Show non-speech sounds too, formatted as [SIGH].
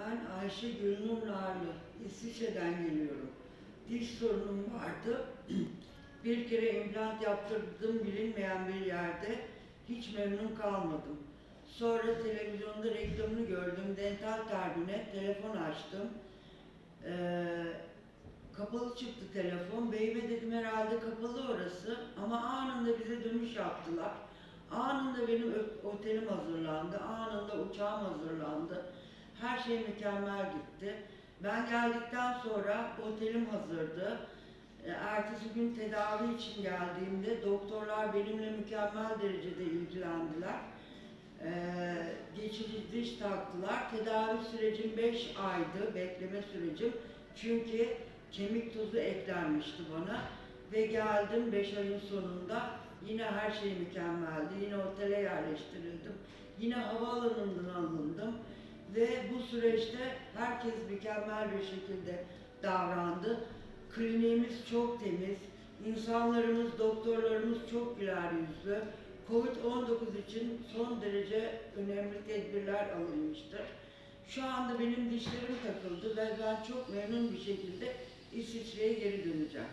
Ben Ayşe Gülnur Narlı, İsviçre'den geliyorum. Diş sorunum vardı. [CLEARS THROAT] bir kere implant yaptırdım bilinmeyen bir yerde. Hiç memnun kalmadım. Sonra televizyonda reklamını gördüm. Dental Terbinet, telefon açtım. Ee, kapalı çıktı telefon. Beyime dedim herhalde kapalı orası. Ama anında bize dönüş yaptılar. Anında benim otelim hazırlandı. Anında uçağım hazırlandı. Her şey mükemmel gitti. Ben geldikten sonra otelim hazırdı. E, Ertesi gün tedavi için geldiğimde doktorlar benimle mükemmel derecede ilgilendiler. E, geçici diş taktılar. Tedavi sürecim 5 aydı, bekleme sürecim. Çünkü kemik tuzu eklenmişti bana. Ve geldim 5 ayın sonunda. Yine her şey mükemmeldi. Yine otele yerleştirildim. Yine havaalanından alındım. Süreçte herkes mükemmel bir şekilde davrandı. Kliniğimiz çok temiz. İnsanlarımız, doktorlarımız çok güler yüzlü. Covid-19 için son derece önemli tedbirler alınmıştır. Şu anda benim dişlerim takıldı ve ben çok memnun bir şekilde İsviçre'ye geri döneceğim.